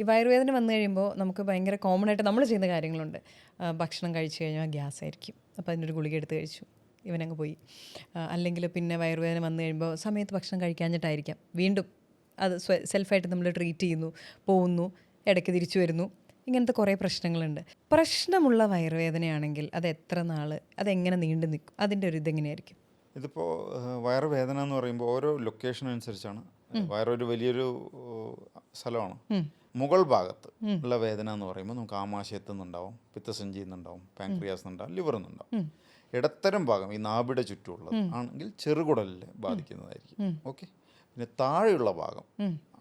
ഈ വയറുവേദന വന്നു കഴിയുമ്പോൾ നമുക്ക് ഭയങ്കര കോമൺ ആയിട്ട് നമ്മൾ ചെയ്യുന്ന കാര്യങ്ങളുണ്ട്. ഭക്ഷണം കഴിച്ചു കഴിഞ്ഞാൽ ഗ്യാസ് ആയിരിക്കും അപ്പോൾ അതിനൊരു ഗുളിക എടുത്ത് കഴിച്ചു. ഇവനങ്ങ് പോയി. അല്ലെങ്കിൽ പിന്നെ വയറുവേദന വന്നു കഴിയുമ്പോൾ സമയത്ത് ഭക്ഷണം കഴിക്കാഞ്ഞിട്ടായിരിക്കാം. വീണ്ടും അത് സെൽഫായിട്ട് നമ്മൾ ട്രീറ്റ് ചെയ്യുന്നു പോകുന്നു ഇടയ്ക്ക് തിരിച്ചു വരുന്നു. ഇങ്ങനത്തെ കുറേ പ്രശ്നങ്ങളുണ്ട്. പ്രശ്നമുള്ള വയറുവേദനയാണെങ്കിൽ അത് എത്ര നാൾ അതെങ്ങനെ നീണ്ടു നിൽക്കും? അതിന്റെ ഒരു ഇതെങ്ങനെയായിരിക്കും? ഇതിപ്പോൾ വയറുവേദന എന്ന് പറയുമ്പോൾ ഓരോ ലൊക്കേഷൻ അനുസരിച്ചാണ്. വയറൊരു വലിയൊരു സ്ഥലമാണ്. മുകൾ ഭാഗത്ത് ഉള്ള വേദന എന്ന് പറയുമ്പോൾ നമുക്ക് ആമാശയത്തു നിന്നുണ്ടാവും പിത്തസഞ്ചിയിൽ നിന്നുണ്ടാവും പാൻക്രിയാസ് നിന്നുണ്ടാവും ലിവർ നിന്നുണ്ടാവും. ഇടത്തരം ഭാഗം ഈ നാഭിയുടെ ചുറ്റുമുള്ളത് ആണെങ്കിൽ ചെറുകുടലിൽ ബാധിക്കുന്നതായിരിക്കും. ഓക്കെ പിന്നെ താഴെയുള്ള ഭാഗം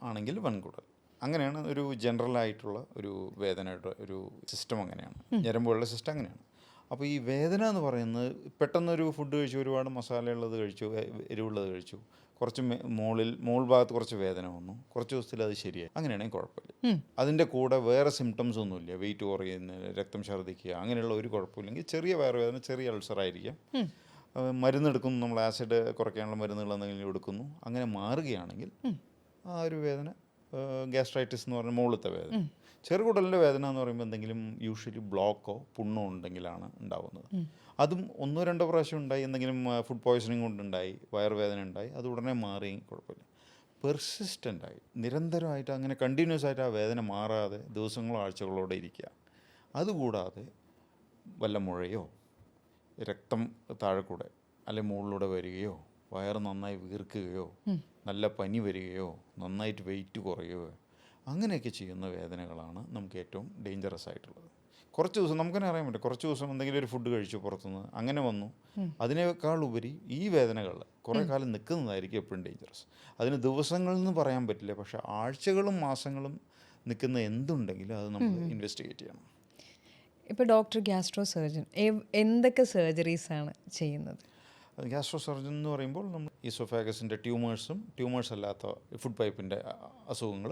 ആണെങ്കിൽ വൻകുടൽ. അങ്ങനെയാണ് ഒരു ജനറൽ ആയിട്ടുള്ള ഒരു വേദനയുടെ ഒരു സിസ്റ്റം അങ്ങനെയാണ്. ഞരമ്പുകളുടെ സിസ്റ്റം അങ്ങനെയാണ്. അപ്പോൾ ഈ വേദന എന്ന് പറയുന്നത് പെട്ടെന്നൊരു ഫുഡ് കഴിച്ചു ഒരുപാട് മസാലയുള്ളത് കഴിച്ചു എരിവുള്ളത് കഴിച്ചു. കുറച്ച് മോളിൽ മോൾ ഭാഗത്ത് കുറച്ച് വേദന വന്നു. കുറച്ച് ദിവസത്തിൽ അത് ശരിയായി. അങ്ങനെയാണെങ്കിൽ കുഴപ്പമില്ല. അതിന്റെ കൂടെ വേറെ സിംറ്റംസ് ഒന്നുമില്ല. വെയിറ്റ് കുറയുന്ന രക്തം ഛർദ്ദിക്കുക അങ്ങനെയുള്ള ഒരു കുഴപ്പമില്ലെങ്കിൽ ചെറിയ വയറുവേദന ചെറിയ അൾസർ ആയിരിക്കാം. മരുന്നെടുക്കുന്നു. നമ്മൾ ആസിഡ് കുറയ്ക്കാനുള്ള മരുന്നുകൾ എന്തെങ്കിലും എടുക്കുന്നു. അങ്ങനെ മാറുകയാണെങ്കിൽ ആ ഒരു വേദന ഗ്യാസ്ട്രൈറ്റിസ് എന്ന് പറഞ്ഞ മുകളിലത്തെ വേദന. ചെറുകുടലിന്റെ വേദന എന്ന് പറയുമ്പോൾ എന്തെങ്കിലും യൂഷ്വലി ബ്ലോക്കോ പുണ്ണോ ഉണ്ടെങ്കിലാണ് ഉണ്ടാവുന്നത്. അതും ഒന്നോ രണ്ടോ പ്രാവശ്യം ഉണ്ടായി എന്തെങ്കിലും ഫുഡ് പോയ്സണിങ് കൊണ്ടുണ്ടായി വയറുവേദന ഉണ്ടായി അത് ഉടനെ മാറി കുഴപ്പമില്ല. പെർസിസ്റ്റന്റ് ആയി നിരന്തരമായിട്ട് അങ്ങനെ കണ്ടിന്യൂസ് ആയിട്ട് ആ വേദന മാറാതെ ദിവസങ്ങളോ ആഴ്ചകളോടെ ഇരിക്കുക. അതുകൂടാതെ വല്ല മുഴയോ രക്തം താഴെ കൂടെ അല്ലെങ്കിൽ മുകളിലൂടെ വരികയോ വയറ് നന്നായി വീർക്കുകയോ നല്ല പനി വരികയോ നന്നായിട്ട് വെയിറ്റ് കുറയുകയോ അങ്ങനെയൊക്കെ ചെയ്യുന്ന വേദനകളാണ് നമുക്ക് ഏറ്റവും ഡേഞ്ചറസ് ആയിട്ടുള്ളത്. കുറച്ച് ദിവസം നമുക്കെന്നെ അറിയാൻ പറ്റും. കുറച്ച് ദിവസം എന്തെങ്കിലും ഒരു ഫുഡ് കഴിച്ചു പുറത്തുനിന്ന് അങ്ങനെ വന്നു. അതിനേക്കാൾ ഉപരി ഈ വേദനകൾ കുറേ കാലം നിൽക്കുന്നതായിരിക്കും എപ്പോഴും ഡേഞ്ചറസ് അതിന് ദിവസങ്ങളെന്ന് പറയാൻ പറ്റില്ല. പക്ഷേ ആഴ്ചകളും മാസങ്ങളും നിൽക്കുന്ന എന്തുണ്ടെങ്കിലും അത് നമ്മൾ ഇൻവെസ്റ്റിഗേറ്റ് ചെയ്യണം. ഇപ്പോൾ ഡോക്ടർ ഗ്യാസ്ട്രോ സർജൻ എന്തൊക്കെ സർജറീസാണ് ചെയ്യുന്നത്? ഗ്യാസ്ട്രോ സർജൻ എന്ന് പറയുമ്പോൾ നമ്മൾ ഈസോഫാഗസിന്റെ ട്യൂമേഴ്സും ട്യൂമേഴ്സ് അല്ലാത്ത ഫുഡ് പൈപ്പിന്റെ അസുഖങ്ങൾ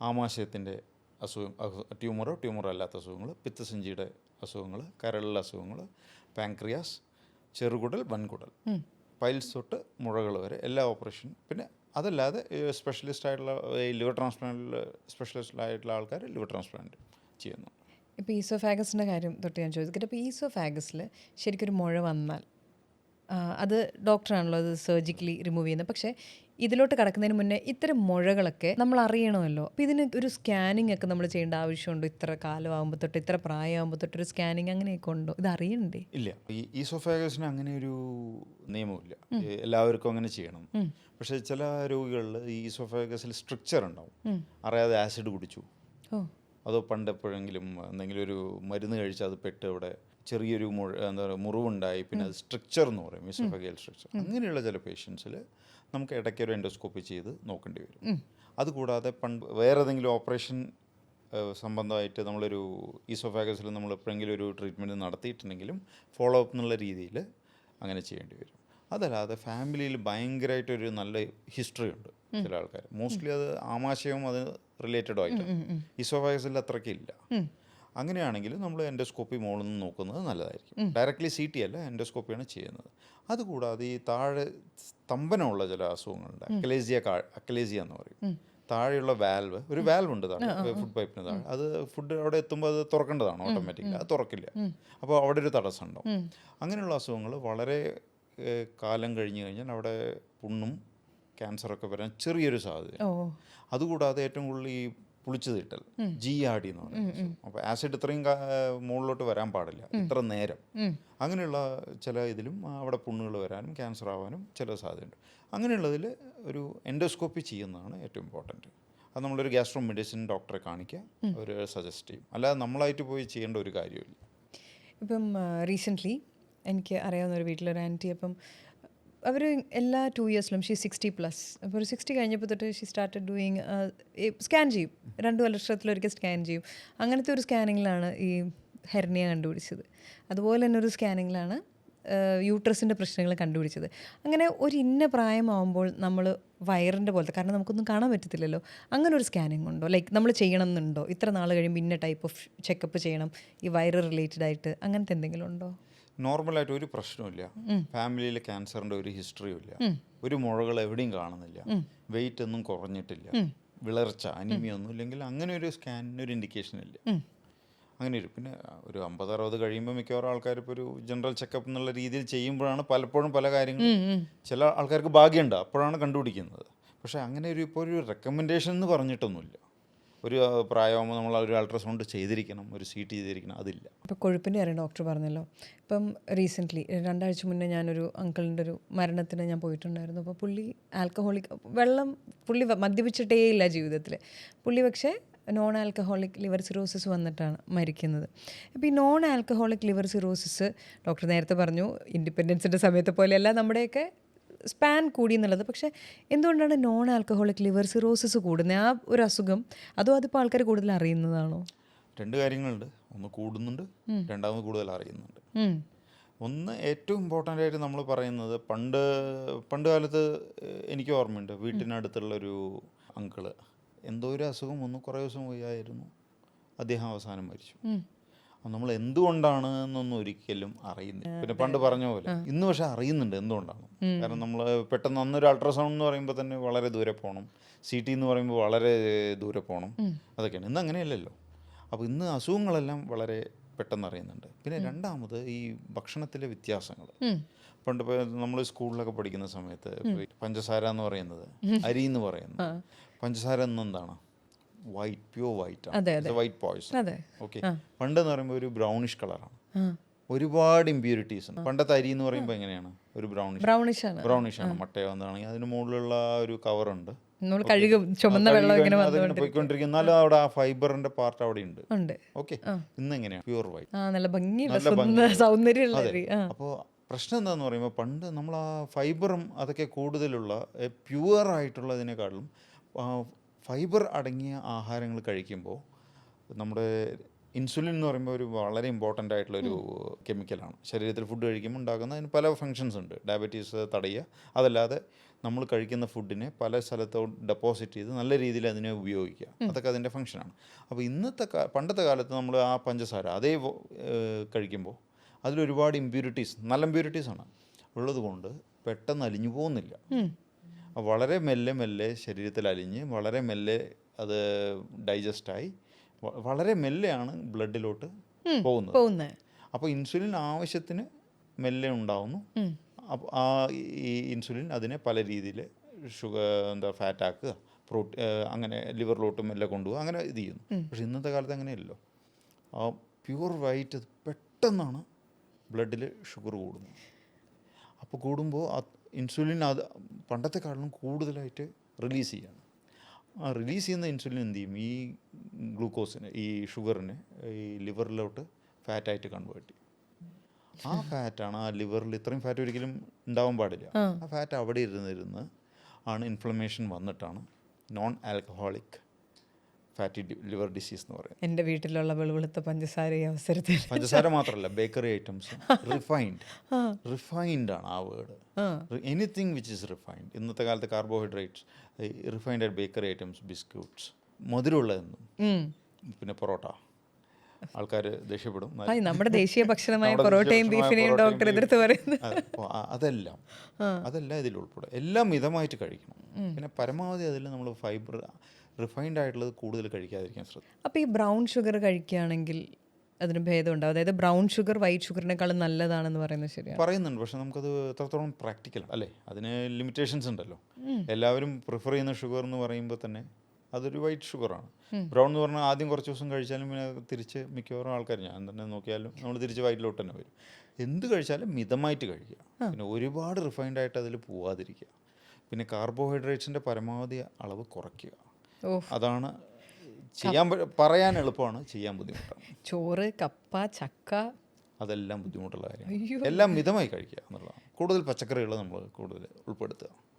ആമാശയത്തിന്റെ അസുഖം ട്യൂമറോ ട്യൂമറോ അല്ലാത്ത അസുഖങ്ങൾ പിത്തസഞ്ചിയുടെ അസുഖങ്ങൾ കരളിലെ അസുഖങ്ങൾ പാൻക്രിയാസ് ചെറുകുടൽ വൻകുടൽ. പൈൽസ് തൊട്ട് മുഴകൾ വരെ എല്ലാ ഓപ്പറേഷൻ പിന്നെ അതല്ലാതെ സ്പെഷ്യലിസ്റ്റ് ആയിട്ടുള്ള ലിവർ ട്രാൻസ്പ്ലാന്റിൽ സ്പെഷ്യലിസ്റ്റ് ആയിട്ടുള്ള ആൾക്കാർ ലിവർ ട്രാൻസ്പ്ലാന്റ് ചെയ്യുന്നു ഇപ്പോൾ ഈസോഫാഗസിന്റെ കാര്യം തൊട്ട് ഞാൻ ചോദിക്കട്ടെ. അപ്പോൾ ഈസോഫാഗസിൽ ശരിക്കൊരു മുഴ വന്നാൽ അത് ഡോക്ടറാണല്ലോ അത് സർജിക്കലി റിമൂവ് ചെയ്യുന്നത്. പക്ഷേ ഇതിലോട്ട് കടക്കുന്നതിന് മുന്നേ ഇത്തരം മുഴകളൊക്കെ നമ്മൾ അറിയണമല്ലോ. അപ്പോൾ ഇതിന് ഒരു സ്കാനിങ് ഒക്കെ നമ്മൾ ചെയ്യേണ്ട ആവശ്യമുണ്ടോ? ഇത്ര കാലമാകുമ്പോൾ തൊട്ട് ഇത്ര പ്രായമാകുമ്പോൾ തൊട്ട് ഒരു സ്കാനിങ് അങ്ങനെയൊക്കെ ഉണ്ടോ? ഇത് അറിയണ്ടേ? ഇല്ല. ഈ ഈസോഫാഗസിന് അങ്ങനെ ഒരു നിയമമില്ല എല്ലാവർക്കും അങ്ങനെ ചെയ്യണം. പക്ഷേ ചില രോഗികളിൽ ഈ ഈസോഫാഗസിൽ സ്ട്രക്ചർ ഉണ്ടാവും. അറിയാതെ ആസിഡ് കുടിച്ചു. ഓ. അതോ പണ്ട് എപ്പോഴെങ്കിലും എന്തെങ്കിലും ഒരു മരുന്ന് കഴിച്ചാൽ അത് പെട്ട് അവിടെ ചെറിയൊരു മുഴ എന്താ പറയുക മുറിവുണ്ടായി. പിന്നെ അത് സ്ട്രക്ചർ എന്ന് പറയും ഈസോഫാഗിയൽ സ്ട്രക്ചർ അങ്ങനെയുള്ള ചില പേഷ്യൻസിൽ നമുക്ക് ഇടയ്ക്ക് ഒരു എൻഡോസ്കോപ്പി ചെയ്ത് നോക്കേണ്ടി വരും. അതുകൂടാതെ പണ്ട് വേറെ ഏതെങ്കിലും ഓപ്പറേഷൻ സംബന്ധമായിട്ട് നമ്മളൊരു ഈസോഫാഗസിൽ നമ്മൾ എപ്പോഴെങ്കിലും ഒരു ട്രീറ്റ്മെന്റ് നടത്തിയിട്ടുണ്ടെങ്കിലും ഫോളോ അപ്പ് എന്നുള്ള രീതിയിൽ അങ്ങനെ ചെയ്യേണ്ടി വരും. അതല്ലാതെ ഫാമിലിയിൽ ഭയങ്കരമായിട്ടൊരു നല്ല ഹിസ്റ്ററി ഉണ്ട് ചില ആൾക്കാർ മോസ്റ്റ്ലി അത് ആമാശയവും അത് റിലേറ്റഡ് ആയിട്ട് ഈസോഫാഗസിൽ അത്രയ്ക്ക് ഇല്ല അങ്ങനെയാണെങ്കിൽ നമ്മൾ എൻഡോസ്കോപ്പി മുകളിൽ നിന്ന് നോക്കുന്നത് നല്ലതായിരിക്കും. ഡയറക്റ്റ്ലി സി ടി അല്ല എൻഡോസ്കോപ്പിയാണ് ചെയ്യുന്നത്. അതുകൂടാതെ ഈ താഴെ സ്തംഭനമുള്ള ചില അസുഖങ്ങളുണ്ട്. അക്കലേസിയ അക്കലേസിയ എന്ന് പറയും. താഴെയുള്ള വാൽവ് ഒരു വാൽവ് ഉണ്ട് താഴെ ഫുഡ് പൈപ്പിന് താഴെ. അത് ഫുഡ് അവിടെ എത്തുമ്പോൾ അത് തുറക്കേണ്ടതാണ് ഓട്ടോമാറ്റിക്കലി അത് തുറക്കില്ല. അപ്പോൾ അവിടെ ഒരു തടസ്സം ഉണ്ടാവും അങ്ങനെയുള്ള അസുഖങ്ങൾ വളരെ കാലം കഴിഞ്ഞ് കഴിഞ്ഞാൽ അവിടെ പുണ്ണും ക്യാൻസറൊക്കെ വരാൻ ചെറിയൊരു സാധ്യത അതുകൂടാതെ ഏറ്റവും കൂടുതൽ ഈ പുളിച്ചു തീട്ടൽ ജി ആർ ഡി എന്ന് പറയുന്നത് അപ്പോൾ ആസിഡ് ഇത്രയും മുകളിലോട്ട് വരാൻ പാടില്ല. ഇത്ര നേരം. അങ്ങനെയുള്ള ചില ഇതിലും അവിടെ പുണ്ണുകൾ വരാനും ക്യാൻസർ ആവാനും ചില സാധ്യതയുണ്ട്. അങ്ങനെയുള്ളതിൽ ഒരു എൻഡോസ്കോപ്പി ചെയ്യുന്നതാണ് ഏറ്റവും ഇമ്പോർട്ടന്റ് അത് നമ്മളൊരു ഗ്യാസ്ട്രോ മെഡിസിൻ ഡോക്ടറെ കാണിക്കുക അവർ സജസ്റ്റ് ചെയ്യും. അല്ലാതെ നമ്മളായിട്ട് പോയി ചെയ്യേണ്ട ഒരു കാര്യമില്ല ഇപ്പം റീസെന്റ്ലി എനിക്ക് അറിയാവുന്ന ഒരു വീട്ടിലൊരു ആന്റി അപ്പം അവർ എല്ലാ ടു ഇയേഴ്സിലും ഷീ സിക്സ്റ്റി പ്ലസ് അപ്പോൾ ഒരു സിക്സ്റ്റി കഴിഞ്ഞപ്പോൾ തൊട്ട് ഷീ സ്റ്റാർട്ടഡ് ഡൂയിങ് സ്കാൻ ചെയ്യും. രണ്ട് വർഷത്തിലൊരിക്കൽ സ്കാൻ ചെയ്യും. അങ്ങനത്തെ ഒരു സ്കാനിങ്ങിലാണ് ഈ ഹെർണിയ കണ്ടുപിടിച്ചത്. അതുപോലെ തന്നെ ഒരു സ്കാനിങ്ങിലാണ് യൂട്രസിന്റെ പ്രശ്നങ്ങൾ കണ്ടുപിടിച്ചത്. അങ്ങനെ ഒരു ഇന്ന പ്രായമാകുമ്പോൾ നമ്മൾ വയറിന്റെ പോലത്തെ കാരണം നമുക്കൊന്നും കാണാൻ പറ്റത്തില്ലല്ലോ. അങ്ങനെ ഒരു സ്കാനിങ് ഉണ്ടോ? ലൈക്ക് നമ്മൾ ചെയ്യണം എന്നുണ്ടോ? ഇത്ര നാൾ കഴിയുമ്പോൾ ഇന്ന ടൈപ്പ് ഓഫ് ചെക്കപ്പ് ചെയ്യണം? ഈ വയറ് റിലേറ്റഡ് ആയിട്ട് അങ്ങനത്തെ എന്തെങ്കിലും ഉണ്ടോ? നോർമലായിട്ട് ഒരു പ്രശ്നമില്ല ഫാമിലിയിൽ ക്യാൻസറിന്റെ ഒരു ഹിസ്റ്ററിയും ഇല്ല ഒരു മുഴകൾ എവിടെയും കാണുന്നില്ല. വെയിറ്റ് ഒന്നും കുറഞ്ഞിട്ടില്ല. വിളർച്ച അനിമിയ ഒന്നും ഇല്ലെങ്കിൽ അങ്ങനെ ഒരു സ്കാനിന് ഒരു ഇൻഡിക്കേഷൻ ഇല്ല. അങ്ങനെ ഒരു പിന്നെ ഒരു അമ്പത് അറുപത് കഴിയുമ്പോൾ മിക്കവാറും ആൾക്കാർ ഇപ്പോൾ ഒരു ജനറൽ ചെക്കപ്പ് എന്നുള്ള രീതിയിൽ ചെയ്യുമ്പോഴാണ് പലപ്പോഴും പല കാര്യങ്ങളും. ചില ആൾക്കാർക്ക് ഭാഗ്യമുണ്ട്. അപ്പോഴാണ് കണ്ടുപിടിക്കുന്നത്. പക്ഷേ അങ്ങനെ ഒരു ഇപ്പോൾ ഒരു റെക്കമെൻഡേഷൻ എന്ന് പറഞ്ഞിട്ടൊന്നുമില്ല. ഒരു പ്രായമാകുമ്പോൾ നമ്മൾ ഒരു അൾട്രാസൗണ്ട് ചെയ്തിരിക്കണം ഒരു സി ടി ചെയ്തിരിക്കണം അതില്ല. ഇപ്പോൾ കൊഴുപ്പിന്റെ കാര്യം ഡോക്ടർ പറഞ്ഞല്ലോ. ഇപ്പം റീസെന്റ്ലി രണ്ടാഴ്ച മുന്നേ ഞാനൊരു അങ്കിളിന്റെ ഒരു മരണത്തിന് ഞാൻ പോയിട്ടുണ്ടായിരുന്നു. അപ്പോൾ പുള്ളി ആൽക്കഹോളിക് വെള്ളം പുള്ളി മദ്യപിച്ചിട്ടേ ഇല്ല ജീവിതത്തിൽ പുള്ളി പക്ഷേ നോൺ ആൽക്കഹോളിക് ലിവർ സിറോസിസ് വന്നിട്ടാണ് മരിക്കുന്നത്. അപ്പോൾ ഈ non alcoholic liver cirrhosis doctor നേരത്തെ പറഞ്ഞു ഇൻഡിപെൻഡൻസിന്റെ സമയത്തെ പോലെയല്ല നമ്മുടെയൊക്കെ സ്പാൻ കൂടി എന്നുള്ളത് പക്ഷേ എന്തുകൊണ്ടാണ് നോൺ ആൽക്കഹോളിക് ലിവർ സിറോസിസ് കൂടുന്നത്? ആ ഒരു അസുഖം അതോ അതിപ്പോൾ ആൾക്കാർ കൂടുതൽ അറിയുന്നതാണോ? രണ്ട് കാര്യങ്ങളുണ്ട്. ഒന്ന് കൂടുന്നുണ്ട് രണ്ടാമത് കൂടുതൽ അറിയുന്നുണ്ട്. ഒന്ന് ഏറ്റവും ഇമ്പോർട്ടന്റ് ആയിട്ട് നമ്മൾ പറയുന്നത് പണ്ട് പണ്ട് കാലത്ത് എനിക്ക് ഓർമ്മയുണ്ട്. വീട്ടിനടുത്തുള്ളൊരു അങ്കിൾ എന്തോ ഒരു അസുഖം ഒന്ന് കുറേ ദിവസം പോയായിരുന്നു അദ്ദേഹം അവസാനം മരിച്ചു. നമ്മൾ എന്തുകൊണ്ടാണ് എന്നൊന്നും ഒരിക്കലും അറിയുന്നില്ല. പിന്നെ പണ്ട് പറഞ്ഞ പോലെ ഇന്ന് പക്ഷെ അറിയുന്നുണ്ട് എന്തുകൊണ്ടാണ്. കാരണം നമ്മൾ പെട്ടെന്ന് അന്നൊരു അൾട്രാസൗണ്ട് എന്ന് പറയുമ്പോൾ തന്നെ വളരെ ദൂരെ പോകണം സി ടി എന്ന് പറയുമ്പോൾ വളരെ ദൂരെ പോകണം അതൊക്കെയാണ്. ഇന്ന് അങ്ങനെയല്ലല്ലോ. അപ്പോൾ ഇന്ന് അസുഖങ്ങളെല്ലാം വളരെ പെട്ടെന്ന് അറിയുന്നുണ്ട്. പിന്നെ രണ്ടാമത് ഈ ഭക്ഷണത്തിലെ വ്യത്യാസങ്ങൾ പണ്ട് നമ്മൾ സ്കൂളിലൊക്കെ പഠിക്കുന്ന സമയത്ത് പഞ്ചസാര എന്ന് പറയുന്നത് അരി എന്ന് പറയുന്നത്. പഞ്ചസാര എന്നെന്താണ് വൈറ്റ് പ്യൂർ വൈറ്റ് ആണ്. വൈറ്റ് പോയ്സൺ അതെ. പണ്ട് എന്ന് പറയുമ്പോൾ ഒരു ബ്രൗണിഷ് കളറാണ് ഒരുപാട് ഇമ്പ്യൂരിറ്റീസ് ഉണ്ട്. പണ്ടത്തെ അരി എന്ന് പറയുമ്പോൾ എങ്ങനെയാണ്? ഒരു ബ്രൗണിഷ് ബ്രൗണിഷ് ആണ്. ബ്രൗണിഷ് ആണ് മട്ടയോ എന്താണെങ്കിൽ അതിന് മുകളിലുള്ള ഒരു കവറുണ്ട് ചുമന്ന വെള്ളം ഇങ്ങനെ പോയിക്കൊണ്ടിരിക്കും. എന്നാലും അവിടെ ആ ഫൈബറിന്റെ പാർട്ട് അവിടെ ഉണ്ട്. ഓക്കെ ഇന്ന് എങ്ങനെയാണ് പ്യൂർ വൈറ്റ് നല്ല ഭംഗിയുള്ള സൗന്ദര്യമുള്ള അപ്പോൾ പ്രശ്നം എന്താന്ന് പറയുമ്പോൾ പണ്ട് നമ്മൾ ആ ഫൈബറും അതൊക്കെ കൂടുതലുള്ള പ്യുവർ ആയിട്ടുള്ളതിനെക്കാളും ഫൈബർ അടങ്ങിയ ആഹാരങ്ങൾ കഴിക്കുമ്പോൾ നമ്മുടെ ഇൻസുലിൻ എന്ന് പറയുമ്പോൾ ഒരു വളരെ ഇമ്പോർട്ടന്റ് ആയിട്ടുള്ള ഒരു കെമിക്കലാണ് ശരീരത്തിൽ ഫുഡ് കഴിക്കുമ്പോൾ ഉണ്ടാകുന്ന അതിന് പല ഫങ്ഷൻസ് ഉണ്ട്. ഡയബറ്റീസ് തടയുക. അതല്ലാതെ നമ്മൾ കഴിക്കുന്ന ഫുഡിനെ പല സ്ഥലത്തോ ഡെപ്പോസിറ്റ് ചെയ്ത് നല്ല രീതിയിൽ അതിനെ ഉപയോഗിക്കുക. അതൊക്കെ അതിന്റെ ഫങ്ഷനാണ് അപ്പോൾ ഇന്നത്തെ കാ പണ്ടത്തെ കാലത്ത് നമ്മൾ ആ പഞ്ചസാര അതേ കഴിക്കുമ്പോൾ അതിലൊരുപാട് ഇമ്പ്യൂരിറ്റീസ് നല്ല ഇമ്പ്യൂരിറ്റീസ് ആണ്. ഉള്ളത് കൊണ്ട് പെട്ടെന്ന് അലിഞ്ഞു പോകുന്നില്ല. വളരെ മെല്ലെ മെല്ലെ ശരീരത്തിൽ അലിഞ്ഞ് വളരെ മെല്ലെ അത് ഡൈജസ്റ്റായി വളരെ മെല്ലെയാണ് ബ്ലഡിലോട്ട് പോകുന്നത്. അപ്പോൾ ഇൻസുലിൻ ആവശ്യത്തിന് മെല്ലെ ഉണ്ടാവുന്നു. അപ്പോൾ ആ ഈ ഇൻസുലിൻ അതിനെ പല രീതിയിൽ ഷുഗർ എന്താ ഫാറ്റ് ആക്കുക പ്രോട്ടീൻ അങ്ങനെ ലിവറിലോട്ട് മെല്ലെ കൊണ്ടുപോകുക അങ്ങനെ ഇത് ചെയ്യുന്നു. പക്ഷെ ഇന്നത്തെ കാലത്ത് അങ്ങനെയല്ലോ ആ പ്യുവർ വൈറ്റ് പെട്ടെന്നാണ് ബ്ലഡിൽ ഷുഗർ കൂടുന്നത്. അപ്പോൾ കൂടുമ്പോൾ ഇൻസുലിൻ അത് പണ്ടത്തെക്കാളും കൂടുതലായിട്ട് റിലീസ് ചെയ്യാണ്. ആ റിലീസ് ചെയ്യുന്ന ഇൻസുലിൻ എന്ത് ചെയ്യും? ഈ ഗ്ലൂക്കോസിന് ഈ ഷുഗറിന് ഈ ലിവറിലോട്ട് ഫാറ്റായിട്ട് കൺവേർട്ട് ചെയ്യും. ആ ഫാറ്റാണ് ആ ലിവറിൽ ഇത്രയും ഫാറ്റ് ഒരിക്കലും ഉണ്ടാവാൻ പാടില്ല. ആ. ഫാറ്റ് അവിടെ ഇരുന്നിരുന്ന് ആണ് ഇൻഫ്ലമേഷൻ വന്നിട്ടാണ് non alcoholic fatty liver disease എന്ന് പറയുന്നത് എന്റെ വീട്ടിലുള്ള വെളുവെളുത്ത പഞ്ചസാര ഈ അവസരത്തിൽ. പഞ്ചസാര മാത്രമല്ല ബേക്കറി ഐറ്റംസ് റിഫൈൻഡ് റിഫൈൻഡ് ആണ് ആ word anything which is refined ഇന്നത്തെ കാലത്ത് carbohydrates refined bakery items biscuits മധുരമുള്ളതെന്നും. പിന്നെ പൊറോട്ട. ആൾക്കാർ ദേഷ്യപ്പെടും. നമ്മുടെ ദേശീയ ഭക്ഷണമായ പൊറോട്ടയും ബീഫിനെയും ഡോക്ടർ എതിർത്ത് പറയുന്നു അതെ, അപ്പോൾ ആ- അതെല്ലാം. അതെല്ലാം ഇതിൽ ഉൾപ്പെടും എല്ലാം മിതമായിട്ട് കഴിക്കണം. പിന്നെ പരമാവധി അതിൽ നമ്മൾ ഫൈബർ റിഫൈൻഡ് ആയിട്ടുള്ളത് കൂടുതൽ കഴിക്കാതിരിക്കാൻ ശ്രദ്ധിക്കും അപ്പോൾ ഈ ബ്രൗൺ ഷുഗർ കഴിക്കുകയാണെങ്കിൽ അതിന് ഭേദമുണ്ടാവും അതായത് ബ്രൗൺ ഷുഗർ വൈറ്റ് ഷുഗറിനേക്കാളും നല്ലതാണെന്ന് പറയുന്നത് ശരിയാണ്. പറയുന്നുണ്ട്. പക്ഷെ നമുക്കത് എത്രത്തോളം പ്രാക്ടിക്കൽ അല്ലേ? അതിന് ലിമിറ്റേഷൻസ് ഉണ്ടല്ലോ. എല്ലാവരും പ്രിഫർ ചെയ്യുന്ന ഷുഗർ എന്ന് പറയുമ്പോൾ തന്നെ അതൊരു വൈറ്റ് ഷുഗറാണ് ബ്രൗൺ എന്ന് പറഞ്ഞാൽ ആദ്യം കുറച്ച് ദിവസം കഴിച്ചാലും പിന്നെ തിരിച്ച് മിക്കവാറും ആൾക്കാർ ഞാൻ തന്നെ നോക്കിയാലും നമ്മൾ തിരിച്ച് വൈറ്റിലോട്ട് തന്നെ വരും. എന്ത് കഴിച്ചാലും മിതമായിട്ട് കഴിക്കുക. പിന്നെ ഒരുപാട് റിഫൈൻഡ് ആയിട്ട് അതിൽ പോവാതിരിക്കുക. പിന്നെ കാർബോഹൈഡ്രേറ്റ്സിന്റെ പരമാവധി അളവ് കുറയ്ക്കുക. അതാണ് ചെയ്യാൻ പറയാൻ എളുപ്പമാണ് ചെയ്യാൻ ബുദ്ധിമുട്ടാണ്. ചോറ് കപ്പ ചക്ക. അതെല്ലാം ബുദ്ധിമുട്ടുള്ള കാര്യമാണ്. എല്ലാം മിതമായി കഴിക്കുക എന്നുള്ളതാണ്. കൂടുതൽ പച്ചക്കറികൾ നമ്മൾ കൂടുതൽ ഉൾപ്പെടുത്തുക.